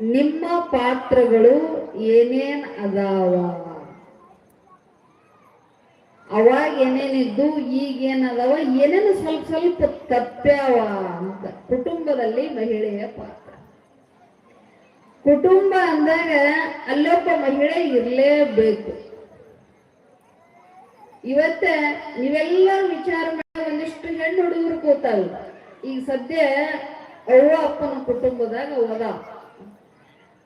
ನಿಮ್ಮ ಪಾತ್ರಗಳು ಏನೇನ್ ಅದಾವ? ಅವಾಗ ಏನೇನಿದ್ದು, ಈಗ ಏನದಾವ, ಏನೇನು ಸ್ವಲ್ಪ ಸ್ವಲ್ಪ ತಪ್ಪ್ಯಾವ ಅಂತ. ಕುಟುಂಬದಲ್ಲಿ ಮಹಿಳೆಯ ಪಾತ್ರ. ಕುಟುಂಬ ಅಂದಾಗ ಅಲ್ಲೊಬ್ಬ ಮಹಿಳೆ ಇರಲೇಬೇಕು. ಇವತ್ತ ನೀವೆಲ್ಲ ವಿಚಾರ ಮಾಡಿ ಒಂದಿಷ್ಟು ಹೆಣ್ಣು ಹುಡುಗರು ಕೂತಾವ ಈಗ ಸದ್ಯ ಅವ್ವ ಅಪ್ಪನ ಕುಟುಂಬದಾಗ ಹೋದ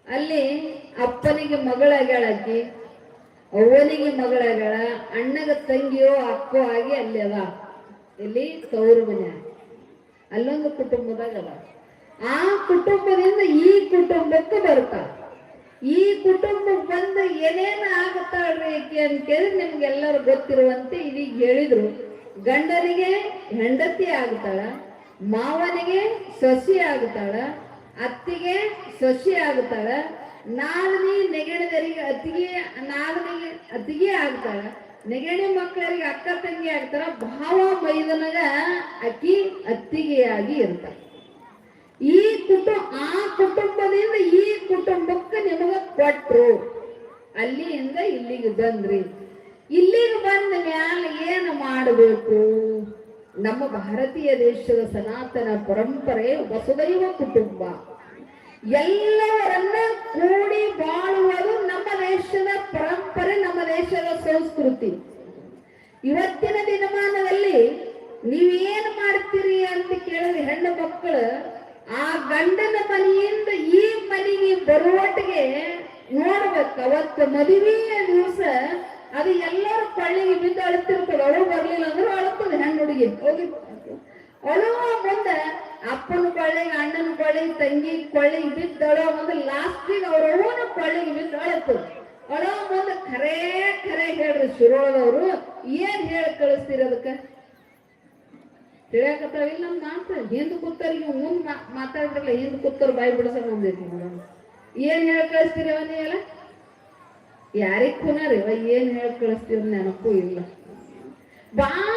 ಅಲ್ಲಿ ಅಪ್ಪನಿಗೆ ಅವನಿಗೆ ಅವ್ವನಿಗೆ ಮಗಳಾಗ್ಯಾಳ, ಅಣ್ಣಗ ತಂಗಿಯೋ ಅಕ್ಕೋ ಆಗಿ ಅಲ್ಲಿ ಅದ ಇಲ್ಲಿ ತವರು ಮನೆ. ಅಲ್ಲೊಂದು ಕುಟುಂಬದಾಗ ಆ ಕುಟುಂಬದಿಂದ ಈ ಕುಟುಂಬಕ್ಕೆ ಬರ್ತಾಳ ಈ ಕುಟುಂಬಕ್ಕೆ ಬಂದ ಏನೇನು ಆಗತ್ತಾಳ್ರಿ ಅಂತ ಕೇಳಿದ್ರೆ ನಿಮ್ಗೆಲ್ಲರೂ ಗೊತ್ತಿರುವಂತೆ ಇದೀಗ ಹೇಳಿದ್ರು. ಗಂಡನಿಗೆ ಹೆಂಡತಿ ಆಗ್ತಾಳ, ಮಾವನಿಗೆ ಸಸಿ ಆಗ್ತಾಳ ಅತ್ತಿಗೆ ಸೊಸಿ ಆಗ್ತಾಳ ನಾದನಿ ನೆಗಣಿದರಿಗೆ ಅತ್ತಿಗೆ ನಾಲ್ನಿಗೆ ಅತ್ತಿಗೆ ಆಗ್ತಾಳ ನೆಗಣಿ ಮಕ್ಕಳಿಗೆ ಅಕ್ಕ ತಂಗಿ ಆಗ್ತಾರ, ಭಾವ ಮೈದನಗ ಅಕ್ಕಿ ಅತ್ತಿಗೆಯಾಗಿ ಇರ್ತಾರ. ಈ ಕುಟುಂಬ ಆ ಕುಟುಂಬದಿಂದ ಈ ಕುಟುಂಬಕ್ಕೆ ನಿಮಗ ಕೊಟ್ರು. ಅಲ್ಲಿಯಿಂದ ಇಲ್ಲಿಗೆ ಬಂದ್ರಿ. ಇಲ್ಲಿಗೆ ಬಂದ ಮ್ಯಾಲ ಏನು ಮಾಡಬೇಕು? ನಮ್ಮ ಭಾರತೀಯ ದೇಶದ ಸನಾತನ ಪರಂಪರೆ ವಸುದೈವ ಕುಟುಂಬ. ಎಲ್ಲವರನ್ನ ಕೂಡಿ ಬಾಳುವುದು ನಮ್ಮ ದೇಶದ ಪರಂಪರೆ, ನಮ್ಮ ದೇಶದ ಸಂಸ್ಕೃತಿ. ಇವತ್ತಿನ ದಿನಮಾನದಲ್ಲಿ ನೀವೇನು ಮಾಡ್ತೀರಿ ಅಂತ ಕೇಳಿದ್ರೆ ಹೆಣ್ಣು ಮಕ್ಕಳು, ಆ ಗಂಡನ ಮನೆಯಿಂದ ಈ ಮನೆಗೆ ಬರುವಟ್ಟಿಗೆ ನೋಡ್ಬೇಕು. ಅವತ್ತು ಮದುವೆಯ ದಿವಸ ಅದು ಎಲ್ಲರೂ ಕೊಳ್ಳಿಗೆ ಬಿದ್ದು ಅಳುತ್ತಿರ್ತದೆ ಅವಳು ಬರ್ಲಿಲ್ಲ ಅಂದ್ರೆ ಅಳುತ್ತದೆ ಹೆಣ್ಣು ಹುಡುಗಿ ಹೋಗಿ ಅಳುವ ಮುಂದೆ ಅಪ್ಪನ ಕೊಳ್ಳಿಗೆ ಅಣ್ಣನ ಕೊಳ್ಳಿಗೆ ತಂಗಿ ಕೊಳ್ಳಿಗೆ ಬಿದ್ದು ಅಳುವ ಮುಂದೆ ಲಾಸ್ಟಿಗೆ ಅವ್ರ ಅವ್ವನ ಕೊಳ್ಳಿಗೆ ಬಿದ್ದು ಅಳುತ್ತದೆ ಅಳುವ ಮುಂದೆ ಖರೇ ಖರೆ ಹೇಳ್ರಿ ಶಿರೋಳದವರು ಏನ್ ಹೇಳಿ ಕಳಿಸ್ತೀರಿ ಅದಕ್ಕೆ ತಿಳಿಯಾಕತ್ತಾವಿಲ್ಲ ನಮ್ಮ ಮಾತು ಹಿಂದ್ ಕೂತವ್ರಿಗೆ ಮುಂದ್ ಮಾ- ಮಾತಾಡಿದ್ರಲ್ಲ ಹಿಂದ್ ಕೂತವ್ರು ಬಾಯಿ ಬಿಡಿಸೋಣ ಅಂದೈತಿ ಮೇಡಮ್ ಏನ್ ಹೇಳಿ ಕಳಿಸ್ತೀರಿ ಅವ ನೀವೆಲ್ಲ ಯಾರಿಗ್ ಖುನಾರಿ ಅವ ಏನ್ ಹೇಳಿ ಕಳಿಸ್ತೀರಿ ನೆನಪು ಇಲ್ಲ. ಬಾಳ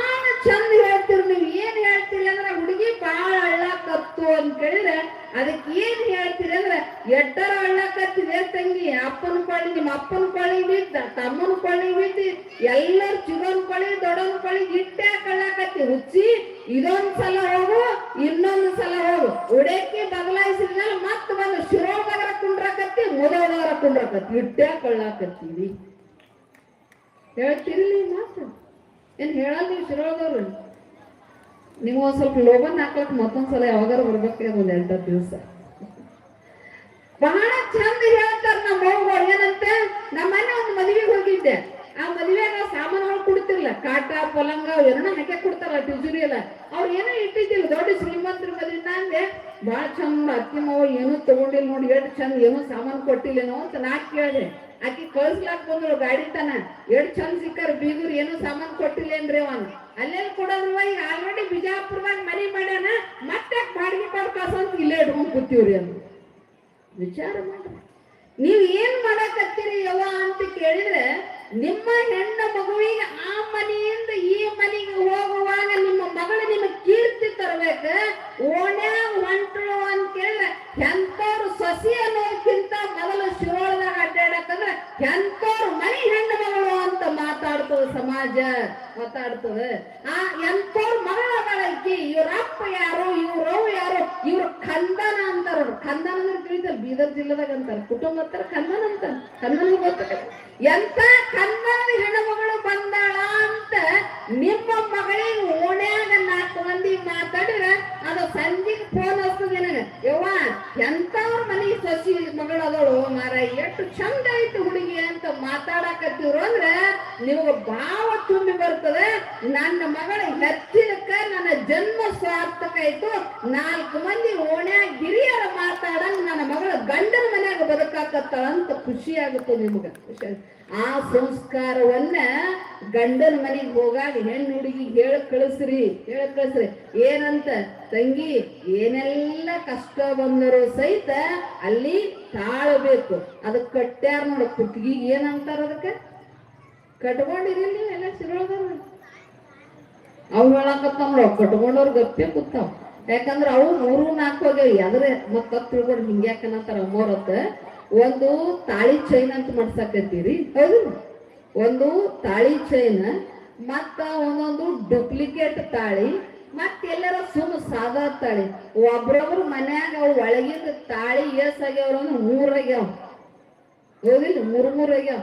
ಚಂದ ಹೇಳ್ತೀರಿ ನೀವು, ಏನ್ ಹೇಳ್ತೀರಿ ಅಂದ್ರೆ, ಹುಡುಗಿ ಬಾಳ ಅಳ್ಳಾಕತ್ತು ಅಂತ ಕೇಳಿದ್ರೆ ಅದಕ್ಕೆ ಏನ್ ಹೇಳ್ತೀರಿ ಅಂದ್ರೆ ಎಟ್ಟರ ಅಳ್ಳಾಕತ್ತಿದೆ ತಂಗಿ, ಅಪ್ಪನ ಪಳಿ ನಿಮ್ಮ ಅಪ್ಪನ ಪಳಿ ಬಿದ್ದ ತಮ್ಮನ ಪಳಿ ಬಿದ್ದಿ ಎಲ್ಲರ ಚಿಗೋನ್ ಪಳಿ ದೊಡ್ಡನ ಪಳಿ ಇಟ್ಟೆ ಕಳ್ಳಾಕತ್ತಿ ಹುಚ್ಚಿ ಇದೊಂದ್ ಸಲ ಹೋಗು ಇನ್ನೊಂದು ಸಲ ಹೋಗು. ಉಡಕ್ಕೆ ಬದಲಾಯಿಸಿದ್ಮೇಲೆ ಮತ್ತೆ ಬಂದು ಶಿರೋದಗರ ಕುಂಡ್ರಾಕತ್ತಿ ಕುಂಡ್ರಾಕತ್ತಿ ಇಟ್ಟೆ ಕೊಳ್ಳಾಕತ್ತೀವಿ. ಹೇಳ್ತೀರಿ ನೀವು ಮಾತು ಏನ್ ಹೇಳಲ್ಲ ನೀವು ಶಿರೋದವ್ರು. ನೀವು ಒಂದ್ ಸ್ವಲ್ಪ ಲೋಬನ್ ಹಾಕ್ಲಕ್ ಮತ್ತೊಂದ್ಸಲ ಯಾವಾಗಾರ ಬರ್ಬೇಕೇ ಒಂದು ಎಂಟು ದಿವಸ. ಬಹಳ ಚಂದ ಹೇಳ್ತಾರೆ ನಮ್ಮ ಅವ್ವಗಳು ಏನಂತ? ನಮ್ಮನ್ನ ಮನೆ ಒಂದು ಮದುವೆಗೆ ಹೋಗಿದ್ದೆ. ಆ ಮದುವೆಗ ಸಾಮಾನುಗಳು ಕೊಡ್ತಿರ್ಲ ಕಾಟ, ಪೊಲಂಗ ಎರಡ ಹಾಕಿ ಕೊಡ್ತಾರ ತಿಜುರಿ ಎಲ್ಲ. ಅವ್ರು ಏನೋ ಇಟ್ಟಿದ್ದಿಲ್ಲ. ದೊಡ್ಡ ಶ್ರೀಮಂತರ ಮದುವೆ ಅಂದೆ ಬಹಳ ಚಂದ ಅತ್ತಿ ಮಾವ ಏನೂ ತಗೊಂಡಿಲ್ಲ ನೋಡಿ, ಎಷ್ಟು ಚಂದ ಏನೂ ಸಾಮಾನು ಕೊಟ್ಟಿಲ್ಲೇನೋ ಅಂತ ನಾ ಕೇಳಿದೆ. ಆಕಿ ಕಳ್ಸ್ಲಾಕ್ ಬಂದ್ರು ಗಾಡಿ ತನ. ಎಷ್ಟ್ ಚಂದ ಸಿಕ್ಕಾರ ಬೀಗರು ಏನೂ ಸಾಮಾನು ಕೊಟ್ಟಿಲ್ಲೇನ್ರಿ ಅವನ್. ಅಲ್ಲೇನು ಕೊಡೋದ್ರವ ಈಗ ಆಲ್ರೆಡಿ ಬಿಜಾಪುರದಾಗ ಮನೆ ಮಾಡ್ಯಾನ. ಮತ್ತೆ ಬಾಡಿಗೆ ಕೊಡ್ ಅಂತ ಇಲ್ಲೇ ಇಟ್ಕೊಂಡ್ ಕೂತೀವ್ರಿ ಅಂದ್ರು ವಿಚಾರ ಮಾಡ್ರಿ. ನೀವು ಏನ್ ಮಾಡಕತ್ತೀರಿ ಯವ್ವ ಅಂತ ಕೇಳಿದ್ರೆ ನಿಮ್ಮ ಹೆಣ್ಣ ಮಗುವಿಗೆ ಆ ಮನೆಯಿಂದ ಈ ಮನೆಗೆ ಹೋಗುವಾಗ ನಿಮ್ಮ ಮಗಳು ನಿಮ್ಮ ಕೀರ್ತಿ ತರಬೇಕು. ಓಣ್ಯಾಗ ಹೊಂಟ್ರು ಅಂತ ಕೇಳಿದ್ರೆ ಎಂತವ್ರು ಸಸಿ ಅನ್ನೋದಕ್ಕಿಂತ ಮೊದಲು ಶಿರೋಳದಾಗ ಅಡ್ಡಾಡಕಂದ್ರೆ ಎಂತವ್ರು ಮನೆ ಹೆಣ್ಣು ಮಗಳು ಅಂತ ಮಾತಾಡ್ತದ ಸಮಾಜ, ಮಾತಾಡ್ತದೆ. ಆ ಎಂತವ್ರು ಮಗಳ ಅದಾಳಕ್ಕಿ ಇವ್ರ ಅಪ್ಪ ಯಾರು ಇವ್ರವ್ ಯಾರು, ಇವ್ರ ಖಂದನ ಅಂತಾರ ಕಂದನ ಖಂದನ ಬೀದರ್ ಜಿಲ್ಲೆದಾಗ ಅಂತಾರ, ಕುಟುಂಬ ಅಂತಾರ ಖಂದನ ಅಂತಾರ. ಖಂದನ ಗೊತ್ತ ಎಂತ ಖಂದನದ ಹೆಣ್ಣುಮಗಳು ಬಂದಾಳ ಅಂತ ನಿಮ್ಮ ಮಗಳಿಗೆ ಓಣ್ಯಾಗ ನಾಲ್ಕು ಮಂದಿ ಮಾತಾಡಿದ್ರ ಅದು ಸಂಜೆಗೆ ಫೋನ್ ಹೋಗ್ತದೆ ನನಗೆ. ಯವ್ವ ಎಂತವ್ರ ಮನೆ ಸಸಿ ಮಗಳು ಮಾರ ಎಷ್ಟು ಚಂದ ಐತಿ ಹುಡುಗಿ ಅಂತ ಮಾತಾಡಕತ್ತಿವ್ರು ಅಂದ್ರೆ ನಿಮಗೆ ಭಾವ ತುಂಬಿ ಬರ್ತದೆ. ನನ್ನ ಮಗಳ ಹೆಚ್ಚಿನಕ್ಕ ನನ್ನ ಜನ್ಮ ಸಾರ್ಥಕ ಆಯ್ತು ನಾಲ್ಕು ಮಂದಿ ಓಣ್ಯಾಗ ಹಿರಿಯರ ಮಾತಾಡಂಗ್ ನನ್ನ ಮಗಳ ಗಂಡನ ಮನ್ಯಾಗ ಬದುಕಾಕತ್ತ ಅಂತ ಖುಷಿ ಆಗುತ್ತೆ ನಿಮ್ಗ. ಆ ಸಂಸ್ಕಾರವನ್ನ ಗಂಡನ ಮನೆಗೆ ಹೋಗಾಗ ಹೆಣ್ಣು ಹುಡುಗಿ ಹೇಳ ಕಳಿಸ್ರಿ ಹೇಳ ಕಳಿಸ್ರಿ. ಏನಂತ? ತಂಗಿ, ಏನೆಲ್ಲ ಕಷ್ಟ ಬಂದರು ಸಹಿತ ಅಲ್ಲಿ ತಾಳಬೇಕು ಅದಕ್ಕೆ ಕಟ್ಟ್ಯಾರ ನೋಡ ಕುತ್ತಿಗೆ ಏನಂತಾರ ಅದಕ್ಕೆ? ಕಟ್ಕೊಂಡಿರಿ ಎಲ್ಲ ಸಿರೋದವ್ರು ಅವ್ ಹೇಳಕತ್ತಾವ ನೋಡ್ ಕಟ್ಕೊಂಡವ್ರು ಗಪ್ಪೆ ಕೂತಾವ. ಯಾಕಂದ್ರ ಅವು ಮೂರು ನಾಲ್ಕು ಹೋಗ್ಯಾವ ಯಾವ್ದ್ರೆ ಮತ್ತ ತಿಳ್ಕೊಂಡು ಹಿಂಗ್ಯಾಕನಂತಾರ ಮೂರತ್ತ ಒಂದು ತಾಳಿ ಚೈನ್ ಅಂತ ಮಾಡ್ಸಕತ್ತೀರಿ ಹೌದು ಒಂದು ತಾಳಿ ಚೈನ್ ಮತ್ತ ಒಂದೊಂದು ಡೂಪ್ಲಿಕೇಟ್ ತಾಳಿ, ಮತ್ತ ಎಲ್ಲರ ಸುಮ್ ಸಾದಾ ತಾಳಿ. ಒಬ್ರೊಬ್ರು ಮನ್ಯಾಗ ಅವ್ರ ಒಳಗಿಂದ ತಾಳಿ ಎಸ್ ಆಗ್ಯಾವ್ರ ಅಂದ್ರೆ ಮೂರ್ ಆಗ್ಯಾವ. ಹೌದಿಲ್ಲ, ಮೂರ್ ಮೂರ್ ಆಗ್ಯಾವ.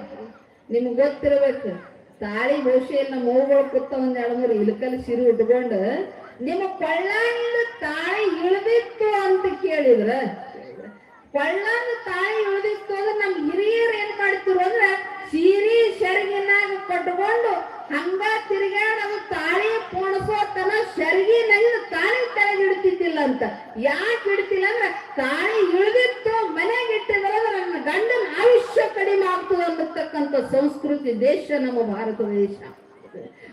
ನಿಮ್ಗೆ ಗೊತ್ತಿರ್ಬೇಕು. ತಾಳಿ ಬಹುಶಃ ನಮ್ಮ ಮೂಗಳು ಕುತ್ತ ಒಂದ್ ಎರಡ್ ಸಿರಿ ಉಟ್ಕೊಂಡು ನಿಮ್ಮ ಕೊಳ್ಳಂದ ತಾಳಿ ಇಳಿದಿತ್ತು ಅಂತ ಕೇಳಿದ್ರ? ಕೊಳ್ಳಂದ ತಾಳಿ ಇಳಿದಿತ್ತು ಅಂದ್ರೆ ನಮ್ ಹಿರಿಯರು ಏನ್ ಮಾಡ್ತಿರು ಅಂದ್ರೆ ಸೀರಿ ಸೆರಗಿನಾಗ ಕಟ್ಕೊಂಡು ಹಂಗ ತಿರುಗಾಡೋದು ತಾಳಿ ಪೋಣಸೋತನ ಸೆರಗಿನಾಗ ತಾಳಿ ತೆಳಗ್ ಇಡ್ತಿದ್ದಿಲ್ಲ ಅಂತ. ಯಾಕೆ ಇಡ್ತಿಲ್ಲ ಅಂದ್ರೆ ತಾಳಿ ಇಳ್ದಿತ್ತು ಮನೆಗೆ ಇಟ್ಟಿದ್ರೆ ನನ್ನ ಗಂಡನ ಆಯುಷ್ಯ ಕಡಿಮೆ ಆಗ್ತದೆ ಅನ್ನತಕ್ಕಂಥ ಸಂಸ್ಕೃತಿ ನಮ್ಮ ಭಾರತ ದೇಶ.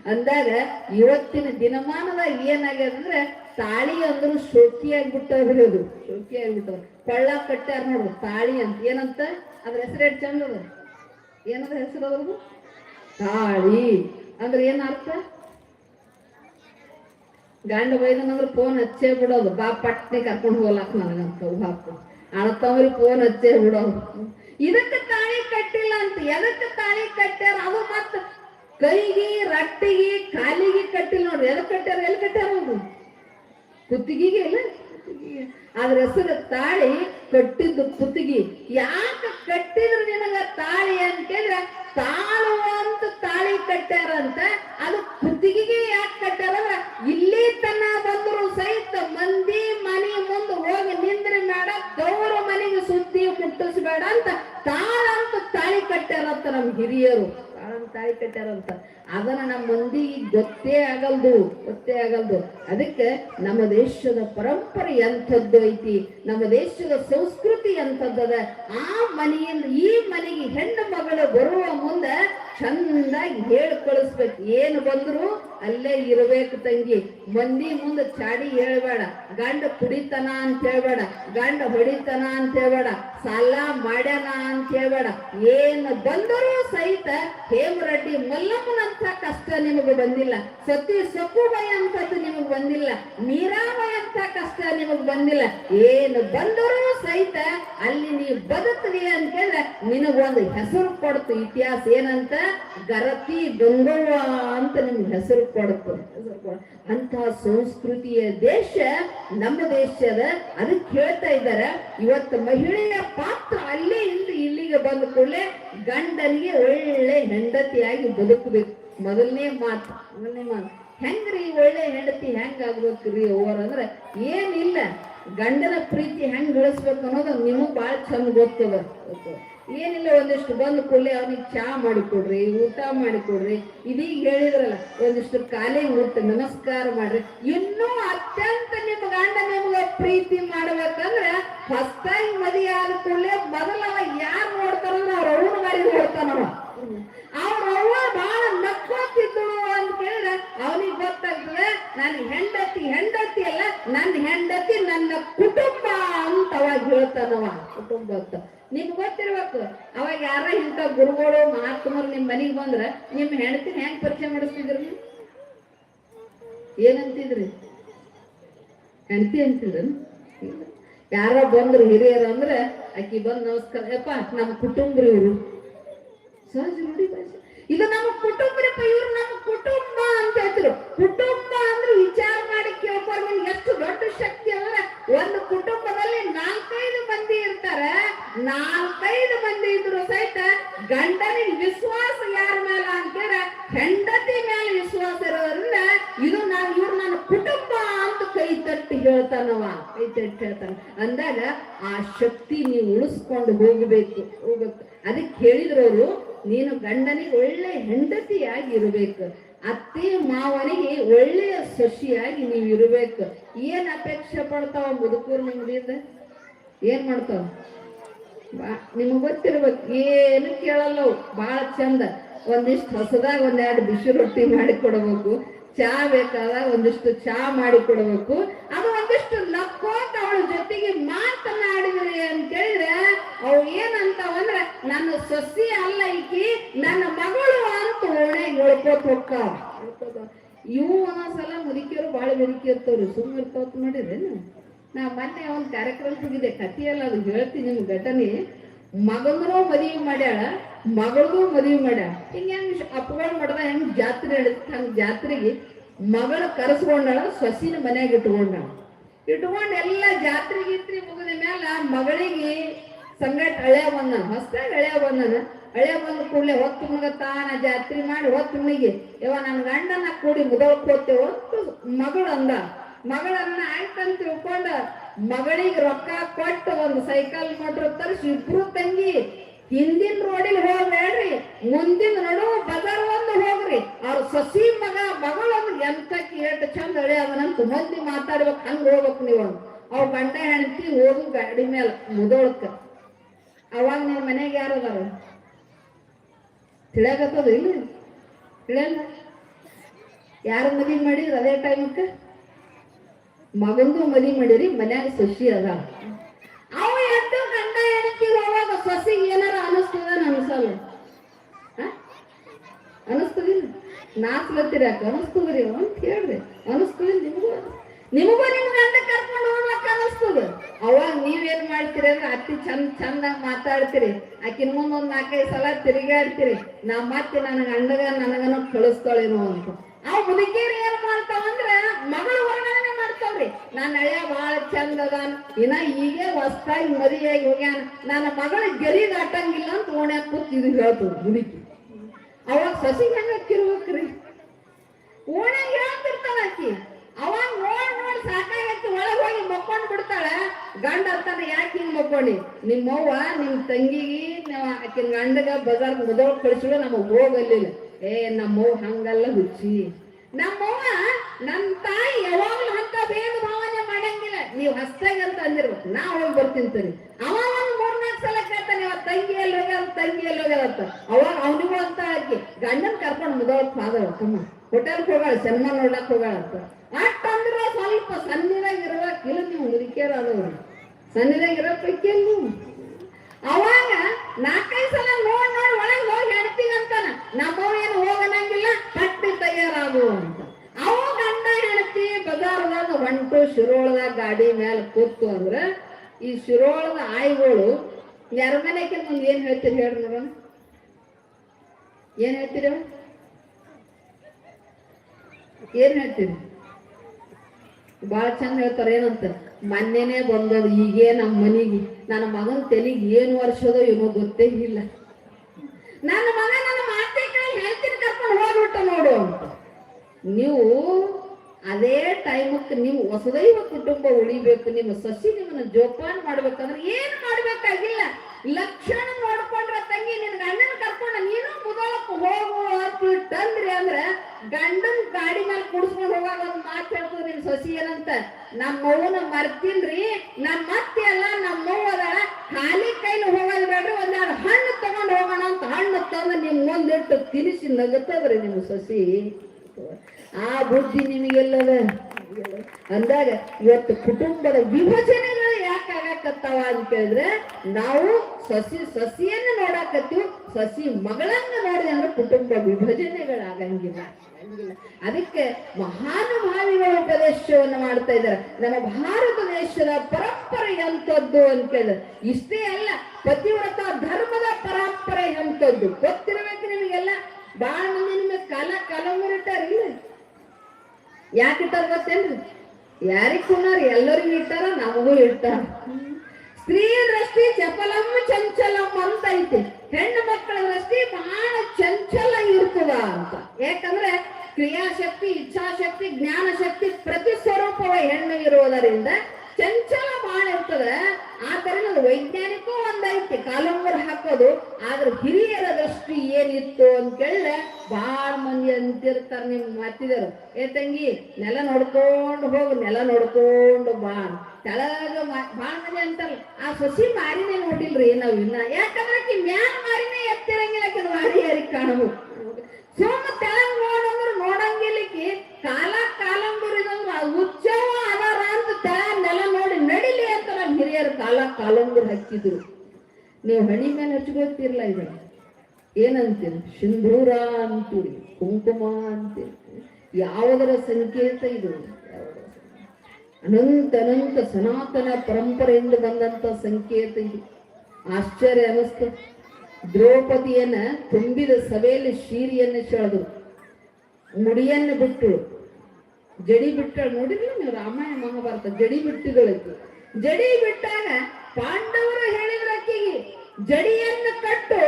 ಅಂದಾಗ ಇವತ್ತಿನ ದಿನಮಾನದಾಗ ಏನಾಗ್ಯದ ಅಂದ್ರೆ ತಾಳಿ ಅಂದ್ರು ಶೋಕಿ ಆಗ್ಬಿಟ್ಟವ್ರಿ ಅದು ಶೋಕಿ ಆಗ್ಬಿಟ್ಟವ್ರು. ಕಳ್ಳ ಕಟ್ಟ್ಯಾರ ನೋಡ್ರಿ, ತಾಳಿ ಅಂತ. ಏನಂತ? ಅದ್ರ ಹೆಸರು ಎಷ್ಟು ಚಂದ ಅದ. ಏನದ ಹೆಸರು ಅವ್ರದು? ತಾಳಿ. ಅಂದ್ರೆ ಏನ್ ಅರ್ಥ? ಗಂಡ ಬೈದನಂದ್ರೆ ಫೋನ್ ಹಚ್ಚೇ ಬಿಡೋದು. ಬಾ, ಪಟ್ನೆ ಕರ್ಕೊಂಡು ಹೋಗ್ಲಾಕ್ ನನಗಂತ ಹಾಕು ತಮ್ಮ ಫೋನ್ ಹಚ್ಚೇ ಬಿಡೋದು. ಇದಕ್ಕೆ ತಾಳಿ ಕಟ್ಟಿಲ್ಲ ಅಂತ ಎದಕ್ಕೆ ತಾಳಿ ಕಟ್ಟ್ಯಾರ? ಅವು ಮತ್ತ ಕೈಗೆ, ರಟ್ಟಿಗೆ, ಕಾಲಿಗೆ ಕಟ್ಟಿಲ್ಲ ನೋಡ್ರಿ. ಎದಕ್ಕೆ ಕಟ್ಟ್ಯಾರ? ಎಲ್ಲಿ ಕಟ್ಟ್ಯಾರ ಅವ್ರು ಕುತ್ತಿಗೆಗೆ ಇಲ್ಲ? ಅದ್ರ ಹೆಸರು ತಾಳಿ ಕಟ್ಟಿದ್ದು ಕುತ್ತಿಗೆ ಯಾಕೆ ಕಟ್ಟಿದ್ರು ನಿನಗ ತಾಳಿ ಅಂತ ತಾಳು ಅಂತ ತಾಳಿ ಕಟ್ಟ್ಯಾರಂತ ಅದು ಕುತ್ತಿಗೆಗೆ ಯಾಕೆ ಕಟ್ಟ್ಯಾರ ಇಲ್ಲಿ ತನ್ನ ಬಂದ್ರು ಸಹಿತ ಮಂದಿ ಮನೆ ಮುಂದೆ ಹೋಗಿ ನಿಂದ್ರೆ ಬೇಡ, ಗೌರ ಮನೆಗೆ ಸುದ್ದಿ ಮುಟ್ಟಿಸ್ಬೇಡ ಅಂತ ತಾಳಂತ ತಾಳಿ ಕಟ್ಟಾರಂತ ನಮ್ ಹಿರಿಯರು, ತಾಳಂತ ತಾಳಿ ಕಟ್ಟಾರಂತ ಅದನ್ನ ನಮ್ಮ ಮಂದಿಗೆ ಗೊತ್ತೇ ಆಗಲ್ದು ಗೊತ್ತೇ ಆಗಲ್ದು. ಅದಕ್ಕೆ ನಮ್ಮ ದೇಶದ ಪರಂಪರೆ ಎಂಥದ್ದು ಐತಿ, ನಮ್ಮ ದೇಶದ ಸಂಸ್ಕೃತಿ ಎಂಥದ್ದದ, ಆ ಮನೆಯಿಂದ ಈ ಮನೆಗೆ ಹೆಣ್ಣು ಮಗಳು ಬರುವ ಮುಂದೆ ಚಂದಾಗಿ ಹೇಳಿ ಕಳಿಸ್ಬೇಕು ಏನು ಬಂದ್ರು ಅಲ್ಲೇ ಇರಬೇಕು ತಂಗಿ. ಮಂದಿ ಮುಂದೆ ಚಾಡಿ ಹೇಳ್ಬೇಡ. ಗಂಡ ಕುಡಿತನ ಅಂತ ಹೇಳ್ಬೇಡ. ಗಂಡ ಹೊಡಿತನ ಅಂತ ಹೇಳ್ಬೇಡ. ಸಾಲ ಮಾಡ್ಯಾನ ಅಂತ ಹೇಳ್ಬೇಡ. ಏನು ಬಂದರೂ ಸಹಿತ ಹೇಮರೆಡ್ಡಿ ಮಲ್ಲಮ್ಮನಂತ ಕಷ್ಟ ನಿಮಗೆ ಬಂದಿಲ್ಲ. ಸತಿ ಬೈ ಅಂತದ್ದು ನಿಮಗೆ ಬಂದಿಲ್ಲ. ಮೀರಾಬಾಯಿ ಅಂತ ಕಷ್ಟ ನಿಮಗೆ ಬಂದಿಲ್ಲ. ಏನು ಬಂದರೂ ಸಹಿತ ಅಲ್ಲಿ ನೀ ಬದುಕ್ತೀವಿ ಅಂತ ಹೇಳಿದ್ರೆ ನಿನಗೊಂದು ಹೆಸರು ಕೊಡ್ತು. ಇತಿಹಾಸ ಏನಂತ? ಗರತಿ ಗಂಗವ್ವ ಅಂತ ನಿಮ್ಗೆ ಹೆಸರು ಕೊಡುತ್ತೆ ಅಂತ ಸಂಸ್ಕೃತಿಯ ದೇಶ ನಮ್ಮ ದೇಶದ ಅದಕ್ಕೆ ಹೇಳ್ತಾ ಇದ್ದಾರೆ ಇವತ್ತು ಮಹಿಳೆಯ ಪಾತ್ರ ಅಲ್ಲೇ ಇಲ್ಲಿ ಇಲ್ಲಿಗೆ ಬಂದ ಕೂಡಲೇ ಗಂಡನಿಗೆ ಒಳ್ಳೆ ಹೆಂಡತಿಯಾಗಿ ಬದುಕಬೇಕು ಮೊದಲನೇ ಮಾತು ಮೊದಲನೇ ಮಾತು ಹೆಂಗ್ರಿ ಒಳ್ಳೆ ಹೆಂಡತಿ ಹೆಂಗ್ ಆಗ್ಬೇಕ್ರಿ ಓರ್ ಅಂದ್ರೆ ಏನಿಲ್ಲ ಗಂಡನ ಪ್ರೀತಿ ಹೆಂಗ್ ಗಳಿಸ್ಬೇಕು ಅನ್ನೋದು ನಿಮಗ್ ಬಹಳ ಚಂದ ಗೊತ್ತದ. ಏನಿಲ್ಲ, ಒಂದಿಷ್ಟು ಬಂದು ಕೂಡಲೇ ಅವ್ನಿಗೆ ಚಾ ಮಾಡಿಕೊಡ್ರಿ ಊಟ ಮಾಡಿಕೊಡ್ರಿ ಇದೀಗ ಹೇಳಿದ್ರಲ್ಲ, ಒಂದಿಷ್ಟು ಕಾಲಿ ಊಟ ನಮಸ್ಕಾರ ಮಾಡ್ರಿ. ಇನ್ನೂ ಅತ್ಯಂತ ನಿಮ್ಮ ಗಂಡ ನಿಮ್ಗೆ ಪ್ರೀತಿ ಮಾಡ್ಬೇಕಂದ್ರ, ಹೊಸ್ತಾಗಿ ಮದುವೆ ಆದ ಕೂಡಲೇ ಮೊದಲವ ಯಾರು ನೋಡ್ತಾರಂದ್ರ ಅವ್ರ ಅವ್ನ ಮಾರಿ ನೋಡ್ತಾನವ ಅವ್ರ ಅವ್ವ ಬಹಳ ನಕ್ಕೋತಿದ್ದಳು ಅಂತ ಕೇಳಿದ್ರೆ ಅವನಿಗೆ ಗೊತ್ತಾಗ್ತದೆ ನನ್ನ ಹೆಂಡತಿ ಹೆಂಡತಿ ಅಲ್ಲ ನನ್ನ ಹೆಂಡತಿ ನನ್ನ ಕುಟುಂಬ ಅಂತ ಅವಾಗ ಹೇಳ್ತಾನವ ಕುಟುಂಬ ಅಂತ ನಿಮ್ಗೆ ಗೊತ್ತಿರ್ಬೇಕು, ಅವಾಗ ಯಾರ ಇಂಥ ಗುರುಗಳು, ಮಹಾತ್ಮರು ನಿಮ್ಮ ಮನೆಗೆ ಬಂದ್ರ ನಿಮ್ಮ ಹೆಂಡತಿನ ಹೆಂಗ್ ಪರಿಚಯ ಮಾಡಿಸ್ತಿದ್ರಿ ನೀವು? ಏನಂತಿದ್ರಿ? ಹೆಂಡತಿ ಅಂತಿದ್ರ? ಯಾರ ಬಂದ್ರು ಹಿರಿಯರು ಅಂದ್ರೆ, ಆಕಿ ಬಂದ್ ನಮಸ್ಕಾರ, ಯಪ್ಪ ನಮ್ಮ ಕುಟುಂಬ್ರಿ ಇವರು. ಸಹಜ ನೋಡಿ ಇದು ನಮ್ಮ ಕುಟುಂಬ ಇವ್ರು ನಮ್ಮ ಕುಟುಂಬ ಅಂತ ಹೇಳ್ತಿರು ಕುಟುಂಬ ಅಂದ್ರೆ ವಿಚಾರ ಮಾಡಿ ಕೇಳ್ಕೊಂಡು ನಿಮ್ಗೆ ಎಷ್ಟು ದೊಡ್ಡ ಶಕ್ತಿ ಅಂದ್ರೆ ಒಂದು ಕುಟುಂಬದಲ್ಲಿ ನಾಲ್ಕೈದು ಮಂದಿ ಇರ್ತಾರೆ ನಾಲ್ಕೈದು ಮಂದಿ ಇದ್ರು ಸಹಿತ ಗಂಡನಿಗೆ ವಿಶ್ವಾಸ ಯಾರ ಮೇಲೆ ಅಂತೀರ ಹೆಂಡತಿ ಮೇಲೆ ವಿಶ್ವಾಸ ಇರೋದ್ರಿಂದ ಇದು ನಾವು ಇವ್ರು ನನ್ನ ಕುಟುಂಬ ಅಂತ ಕೈ ತಟ್ಟಿ ಹೇಳ್ತಾನವ ಕೈ ತಟ್ಟಿ ಹೇಳ್ತಾನ ಆ ಶಕ್ತಿ ನೀವು ಉಳಿಸ್ಕೊಂಡು ಹೋಗಬೇಕು ಹೋಗಬೇಕು. ಅದಕ್ಕೆ ಹೇಳಿದ್ರವರು, ನೀನು ಗಂಡನಿಗೆ ಒಳ್ಳೆ ಹೆಂಡತಿಯಾಗಿ ಇರಬೇಕು ಅತ್ತೆ ಮಾವನಿಗೆ ಒಳ್ಳೆಯ ಸೊಸಿಯಾಗಿ ನೀವು ಇರಬೇಕು. ಏನ್ ಅಪೇಕ್ಷೆ ಪಡ್ತಾವ ಮುದುಕೂರು ನಿಮ್ದಿಂದ ಏನ್ ಮಾಡ್ತಾವ? ನಿಮ್ಗೆ ಗೊತ್ತಿರ್ಬೇಕು, ಏನು ಕೇಳಲ್ಲ ಅವು ಬಹಳ ಚಂದ. ಒಂದಿಷ್ಟು ಹೊಸದಾಗ ಒಂದೆರಡು ಬಿಸಿ ರೊಟ್ಟಿ ಮಾಡಿ ಕೊಡಬೇಕು. ಚಾ ಬೇಕಾದಾಗ ಒಂದಿಷ್ಟು ಚಾ ಮಾಡಿ ಕೊಡಬೇಕು. ಅದು ಒಂದಿಷ್ಟು ಅವಳ ಜೊತೆಗೆ ಮಾತನಾಡಿದ್ರಿ ಅಂತ ಹೇಳಿದ್ರೆ ಅವು ಏನಂತಾವಂದ್ರೆ, ನನ್ನ ಸೊಸಿ ಅಲ್ಲ ಈಕಿ, ನನ್ನ ಮಗಳು ಅಂತ ಓಣೆ ಹೇಳ್ಕೋತ ಹೋಗ್ತಾವ ಇವು ಒಂದೊಂದ್ಸಲ ಮುದುಕಿಯರು ಬಾಳ ಮುದುಕಿ ಇರ್ತವ್ರಿ. ಸುಮ್ಮನೆ ಇರ್ತಾವತ್ ನೋಡಿರೇನು ನಾ ಮೊನ್ನೆ ಒಂದು ಕಾರ್ಯಕ್ರಮ ಹೋಗಿದ್ದೆ. ಕಥೆಯಲ್ಲ ಅದು ಹೇಳ್ತೀನಿ ನಿಮ್ಗೆ ಘಟನೆ. ಮಗನೂ ಮದುವೆ ಮಾಡ್ಯಾಳ, ಮಗಳಿಗೂ ಮದುವೆ ಮಾಡ್ಯಾಳ. ಹಿಂಗೆ ಹೆಂಗ್ ಅಪ್ಗಳು ಮಾಡ್ದ ಹೆಂಗ್ ಜಾತ್ರೆ ಹಂಗ ಜಾತ್ರೆಗೆ ಮಗಳ ಕರೆಸ್ಕೊಂಡಾಳ, ಸೊಸಿನ ಮನೆಯಾಗ ಇಟ್ಕೊಂಡಾಳ. ಇಟ್ಕೊಂಡು ಎಲ್ಲ ಜಾತ್ರೆ ಗೀತ್ರಿ ಮುಗಿದ ಮ್ಯಾಲ ಮಗಳಿಗೆ ಸಂಗಟ ಹಳೆ ಬಂದನ, ಹೊಸದಾಗ ಹಳೆ ಬಂದನ. ಹಳೆ ಬಂದ ಕೂಡಲೇ ಹೊತ್ತು ಮುಗ ತಾನ ಜಾತ್ರೆ ಮಾಡಿ ಹೊತ್ತು ಮುಗಿ ಯವ ನನ್ನ ಗಂಡನ ಕೂಡಿ ಮುದಳ್ಕೋತೆ ಹೊತ್ತು ಮಗಳು ಅಂದ. ಮಗಳನ್ನ ಆಯ್ತಂತ ತಿಳ್ಕೊಂಡ ಮಗಳಿಗೆ ರೊಕ್ಕ ಕೊಟ್ಟು ಒಂದು ಸೈಕಲ್ ಮೋಟ್ರ್ ತರಿಸಿ ಇಬ್ರು ತಂಗಿ ಹಿಂದಿನ ರೋಡಿಗೆ ಹೋಗ್ಬೇಡ್ರಿ ಮುಂದಿನ ನಡು ಬಜಾರ್ ಒಂದು ಹೋಗ್ರಿ. ಅವ್ರ ಸಸಿ ಮಗ ಮಗಳನ್ನು ಎಂತ ಕೇಟ್ ಚಂದ ಹಳೆ ಅವನಂತ ಮಂದಿ ಮಾತಾಡ್ಬೇಕು, ಹಂಗ ಹೋಗ್ಬೇಕು ನೀವು. ಅವ್ ಗಂಡ ಹೆಂಡತಿ ಹೋಗು ಗಾಡಿ ಮೇಲೆ ಮುದೋಳ್ಕ. ಅವಾಗ ನಿನ್ ಮನೆಗೆ ಯಾರು ಅದಾರ? ತಿಳಿಯಾಕತ್ತದ ಇಲ್ಲ? ತಿಳಿಯಲ್ಲ? ಯಾರು ಮದಿ ಮಾಡಿ ಅದೇ ಟೈಮಕ್ಕೆ ಮಗಂದು ಮದಿ ಮಾಡಿರಿ, ಮನ್ಯಾಗ ಸಸಿ ಅದ ಅವ ಎಷ್ಟು ಗಂಡ ಹೆಂಡತಿ ಹೋಗುವಾಗ ಸೊಸಿಗೆ ಏನಾರ ಅನಿಸ್ತದ ಅನ್ಸಲ್ಲ ಆ? ಅನಿಸ್ತದಿಲ್ಲ ನಾಚ್ಲತ್ತೀರ ಯಾಕೆ ಅನಿಸ್ತದ್ರಿ ಅಂತ ಹೇಳ್ರಿ. ಅನಿಸ್ತದಿಲ್ಲ ನಿಮಗೂ. ನಿಮಗೂ ನಿಮ್ಮ ಗಂಡ ಕರ್ಕೊಂಡು ಹೋಗಕ್ಕ ಅನಿಸ್ತದ ಅವಾಗ ನೀವೇನ್ ಮಾಡ್ತೀರಿ ಅಂದ್ರೆ ಅತ್ತಿ ಚಂದ, ಚಂದಾಗ ಮಾತಾಡ್ತೀರಿ. ಆಕಿನ ಮುಂದೆ ಒಂದ್ ನಾಲ್ಕೈದು ಸಲ ತಿರುಗಾಡ್ತೀರಿ. ನಾ ಮತ್ತೆ ನನ್ನ ಗಂಡಗ ನನಗನ ಕಳಿಸ್ತಾಳೇನೋ ಅಂತ. ಆ ಹುಡುಗಿಯರು ಏನ್ ಮಾಡ್ತಾವಂದ್ರ ಮಗಳು ವರ್ಣನೆ ಮಾಡ್ತಾವ್ರಿ. ನನ್ನ ಹಳೆಯ ಬಾಳ ಚಂದ ಅದಾನ. ಇನ್ನ ಈಗೇ ಹೊಸ್ತಾಗಿ ಮರಿಯಾಗಿ ಹೋಗ್ಯಾನ. ನನ್ನ ಮಗಳ ಗೆರಿ ದಾಟಂಗಿಲ್ಲ ಅಂತ ಓಣ್ಯಾಗ ಕೂತ್ ಇದು ಹೇಳ್ತದ ಮುದುಕಿ ಅವಾಗ ಸಸಿ ಹೆಂಗ ಕಿರ್ಬೇಕ್ರಿ ಓಣಂಗಿರಂತಿರ್ತಾಳಿ ಆಕಿ. ಅವಾಗ ನೋಡ್ ನೋಡ್ ಸಾಕಾಗತ್ತಿ, ಒಳಗ್ ಹೋಗಿ ಮಕ್ಕೊಂಡ್ ಬಿಡ್ತಾಳ. ಗಂಡ ಅಂತಾನೆ ಯಾಕೆ ಹಿಂಗ್ ಮಕ್ಕೊಂಡಿ? ನಿಮ್ಮವ್ವ, ನಿಮ್ ತಂಗಿಗೆ ಆಕಿನ ಗಂಡಗ ಬಜಾರ್ ಮುದೋಳ್ ಕಳಿಸಿಳು ನಮಗ್ ಹೋಗಲಿಲ್ಲ ಏ ನಮ್ಮವ್ ಹಂಗಲ್ಲ ಹುಚ್ಚಿ. ನಮ್ಮವ್ವ, ನನ್ ತಾಯಿ ಯಾವಾಗ್ಲೂ ಅಂತ ಭೇದ ಭಾವನೆ ಮಾಡಂಗಿಲ್ಲ. ನೀವ್ ಹಸ್ತಾಗ ಅಂತ ಅಂದಿರ್ಬೇಕು. ನಾ ಹೋಗಿ ಬರ್ತೀನಿ ಅವ ಕೇಳ್ತಾನೆ ಅವ ತಂಗಿ ಎಲ್ಲಿ ಹೋಗ್ಯಾರ ತಂಗಿ ಎಲ್ಲಿ ಹೋಗ್ಯಾರ ಅಂತ. ಅವಾಗ ಅವನಿಗೂ ಅಂತ ಆಕೆ. ಗಂಡನ್ ಕರ್ಕೊಂಡು ಮುದೋಳ್ ಮಾದವ್ ತಮ್ಮ ಹೋಟೆಲ್ಗೆ ಹೋಗಾಳ ಸಿನಿಮಾ ನೋಡಕ್ ಹೋಗಾಳ ಅಂತ. ಅಟ್ ಅಂದ್ರೆ ಸ್ವಲ್ಪ ಸಣ್ಣದಾಗ ಇರ್ಬೇಕಿಲ್ಲ ನೀವು ಮುದುಕೇರ ಅದವ್ರು ಸಣ್ಣದಾಗ ಇರಬೇಕಿಲ್ಲ ನೀವು. ಅವಾಗ ನಾಲ್ಕೈದು ಸಲ ನೋಡ್ ನೋಡಿ ಒಳಗೆ ಹೋಗಿ ಹೆಡ್ತೀನಿ ಅಂತಾನ. ನಮ್ಮವ್ ಏನು ಹೋಗನಂಗಿಲ್ಲ ಕಟ್ಟಿ ತಯಾರಾಗು ಅಂತ. ಅವ ಗಂಡ ಹೆಣ್ತಿ ಬಜಾರದಾಗ ಹೊಂಟು ಶಿರೋಳದಾಗ ಗಾಡಿ ಮೇಲೆ ಕೂತು ಅಂದ್ರೆ ಈ ಶಿರೋಳದ ಆಯ್ಗಳು ನೆರಮನೆಗೆ ಮುಂದೆ ಏನ್ ಹೇಳ್ತೀರಿ ಹೇಳ್ರಿ ನೋಡೋಣ ಏನ್ ಹೇಳ್ತೀರಿ? ಏನ್ ಹೇಳ್ತೀರಿ? ಬಾಳ ಚಂದ ಹೇಳ್ತಾರ ಏನಂತ ಮೊನ್ನೆನೆ ಬಂದದ ಈಗೇ ನಮ್ಮ ಮನಿಗೆ. ನನ್ನ ಮಗನ ತಲೆಗೆ ಏನು ವರ್ಷದೋ ಏನೋ ಗೊತ್ತೇ ಇಲ್ಲ. ನನ್ನ ಮಗ ನನ್ನ ಮಾತೆ ಹೇಳ್ತೀನಿ ಕರ್ಕೊಂಡು ಹೋಗ್ಬಿಟ್ಟ ನೋಡು ಅಂತ. ನೀವು ಅದೇ ಟೈಮಕ್ಕೆ ನೀವು ಹೊಸದೈವ ಕುಟುಂಬ ಉಳಿಬೇಕು, ನಿಮ್ಮ ಸಸಿ ನಿಮ್ಮನ್ನ ಜೋಪಾನ್ ಮಾಡ್ಬೇಕಂದ್ರೆ ಏನು ಮಾಡ್ಬೇಕಾಗಿಲ್ಲ. ಲಕ್ಷಣ ನೋಡ್ಕೊಂಡ್ರ ತಂಗಿ, ನಿನ್ ಗಂಡನ ಕರ್ಕೊಂಡ ನೀನು ಮುದೋಳಕ್ ಹೋಗು ಅಂತ ಅಂದ್ರೆ ಗಂಡನ್ ಗಾಡಿ ಮೇಲೆ ಕುಡಿಸ್ಕೊಂಡು ಹೋಗಾಗ ಒಂದ್ ಮಾತು ಹೇಳ್ತದ ನಿನ್ ಸಸಿ ಏನಂತ? ನಮ್ಮ ಅವ್ವನ ಮರ್ತಿಲ್ರಿ ನಮ್ಮ ಮತ್ತೆ ಅಲ್ಲ ನಮ್ಮ ಅದ ಖಾಲಿ ಕೈಲಿ ಹೋಗೋದ್ ಬೇಡ್ರಿ ಒಂದೆರಡು ಹಣ್ಣು ತಗೊಂಡ್ ಹೋಗೋಣ ಅಂತ ಹಣ್ಣು ತಂದು ನಿಮ್ ಮುಂದಿಟ್ಟು ತಿನಿಸಿ ನಗತ್ತದ್ರಿ ನಿಮ್ ಸಸಿ. ಆ ಬುದ್ಧಿ ನಿಮಗೆಲ್ಲದ ಅಂದಾಗ ಇವತ್ತು ಕುಟುಂಬದ ವಿಭಜನೆಗಳು ಯಾಕೆ ಆಗಾಕತ್ತಾವ ಅಂತ ಹೇಳಿದ್ರೆ, ನಾವು ಸಸಿ, ಸಸಿಯನ್ನ ನೋಡಾಕತ್ತೀವಿ, ಸಸಿ ಮಗಳನ್ನ ನೋಡಿದ್ರೆ ಅಂದ್ರೆ ಕುಟುಂಬ ವಿಭಜನೆಗಳಾಗಂಗಿಲ್ಲ. ಅದಕ್ಕೆ ಮಹಾನುಭಾವಿಗಳ ಉಪದೇಶವನ್ನು ಮಾಡ್ತಾ ಇದ್ದಾರೆ. ನಮ್ಮ ಭಾರತ ದೇಶದ ಪರಂಪರೆ ಎಂಥದ್ದು ಅಂತ ಹೇಳಿದ್ರೆ, ಇಷ್ಟೇ ಅಲ್ಲ, ಪತಿವ್ರತ ಧರ್ಮದ ಪರಂಪರೆ ಎಂಥದ್ದು. ಗೊತ್ತಿರಬೇಕು ನಿಮಗೆಲ್ಲ? ಬಹಳ ಮಂದಿ ನಿಮಗೆ ಕಾಲ ಕಾಲಂಬರಿಟ್ಟಾರಿಲ್ಲ ಯಾಕೆ ಇಟ್ಟಾರ ಗೊತ್ತೇನ್ರಿ ಯಾರಿಗ್ ಎಲ್ಲರಿಗೂ ಇಟ್ಟಾರ, ನಮಗೂ ಇಟ್ಟಾರ. ಸ್ತ್ರೀ ದೃಷ್ಟಿ ಚಪಲಮ್ಮ ಚಂಚಲಮ್ಮ ಅಂತ ಐತಿ. ಹೆಣ್ಣು ಮಕ್ಕಳ ದೃಷ್ಟಿ ಬಹಳ ಚಂಚಲ ಇರ್ತದ ಅಂತ. ಯಾಕಂದ್ರೆ ಕ್ರಿಯಾಶಕ್ತಿ, ಇಚ್ಛಾಶಕ್ತಿ ಜ್ಞಾನ ಶಕ್ತಿ ಪ್ರತಿ ಸ್ವರೂಪವ ಹೆಣ್ಣು ಇರುವುದರಿಂದ ಚಂಚಲ ಬಹಳ ಇರ್ತದ. ಆದ್ದರಿಂದ ಅದು ವೈಜ್ಞಾನಿಕ ಒಂದೈತಿ. ಕಾಲಂಬರ್ ಹಾಕೋದು. ಆದ್ರೆ ಹಿರಿಯರ ದೃಷ್ಟಿ ಏನಿತ್ತು ಅಂತ ಕೇಳಿದ್ರೆ ಬಹಳ ಮಂದಿ ಅಂತಿರ್ತಾರ ನಿಮ್ ಮಾತಿದರು ಏ ತಂಗಿ, ನೆಲ ನೋಡ್ಕೊಂಡು ಹೋಗು, ನೆಲ ನೋಡ್ಕೊಂಡು ಬಾ. ಕೆಳಗ ಬಾಳ ಮನೆ ಅಂತಾರ ಆ ಸಸಿ ಮಾರಿನೇ ನೋಡಿಲ್ರಿ ನಾವ್ ಇನ್ನ. ಯಾಕಂದ್ರೆ ಆಕಿ ಮ್ಯಾಲ ಮಾರಿನೇ ಎತ್ತಿರಂಗಿಲ್ಲ ಆಕಿನ ಮಾರಿ ಯಾರಿಗ್ ಕಾಣಬೇಕು ಸುಮ್ಮ ತೆಳಗ್ ನೋಡಂದ್ರ ನೋಡಂಗಿಲ್ಲಕಿ, ಕಾಲ ಕಾಲಂಬರಿದಂದ್ರ ಉಚ್ಚವ ಅದಾರ ಅಂತ ತೆಳ ನೆಲ ನೋಡಿ ನಡಿಲಿ ಅಂತ ಹಿರಿಯರು ಕಾಲ ಕಾಲಂಬರಿ ಹಚ್ಚಿದ್ರು. ನೀವು ಹಣಿ ಮೇಲೆ ಹಚ್ಕೋತಿರ್ಲ ಇದನ್ನ? ಏನಂತೀರಿ? ಸಿಂಧೂರ ಅಂತೀರಿ. ಕುಂಕುಮ ಅಂತ ಯಾವುದರ ಸಂಕೇತ ಇದು? ಅನಂತ ಅನಂತ ಸನಾತನ ಪರಂಪರೆಯಿಂದ ಬಂದಂತ ಸಂಕೇತ ಇದು. ಆಶ್ಚರ್ಯ ಅನಿಸ್ತು ದ್ರೌಪದಿಯನ್ನ ತುಂಬಿದ ಸಭೆಯಲ್ಲಿ ಶೀರಿಯನ್ನು ಸೆಳೆದು ಮುಡಿಯನ್ನು ಬಿಟ್ಟು ಜಡಿ ಬಿಟ್ಟ ನೋಡಿದ್ರೆ ನೀವು ರಾಮಾಯಣ ಮಹಾಭಾರತ? ಜಡಿ ಬಿಟ್ಟುಗಳಿತ್ತು ಜಡಿ ಬಿಟ್ಟಾಗ ಪಾಂಡವರು ಹೇಳಿದ್ರ ಅಕ್ಕಿಗೆ, ಜಡಿಯನ್ನು ಕಟ್ಟು